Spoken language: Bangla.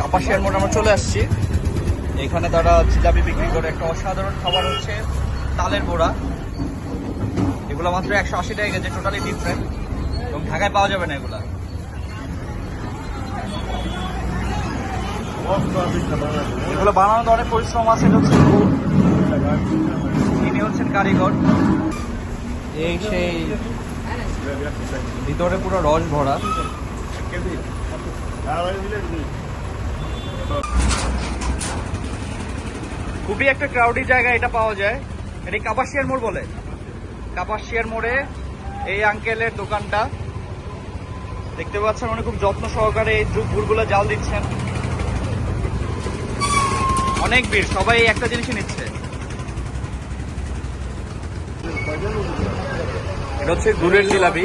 কাপাসিয়ার মোড় আমরা চলে আসছি। এখানে তারা জিলাপি বিক্রি করে একটা অসাধারণ খাবার হচ্ছে তালের বড়া। এগুলো মাত্র একশো আশি টাকা গেছে টোটালি ডিফারেন্ট এবং ঢাকায় পাওয়া যাবে না এগুলা। এগুলো বানানোর অনেক পরিশ্রম আছে গুড়। হচ্ছেন কারিগর। এই সেই ভিতরে পুরো রস ভরা। খুবই একটা ক্রাউডি জায়গা এটা পাওয়া যায়। এটি কাপাসিয়ার মোড় বলে। কাপাসিয়ার মোড়ে এই আঙ্কেলের দোকানটা। দেখতে পাচ্ছেন উনি খুব যত্ন সহকারে এই গুড়গুলো জাল দিচ্ছেন। অনেক ভিড়, সবাই একটা জিনিসই নিচ্ছে। এটা হচ্ছে গুড়ের জিলাপি।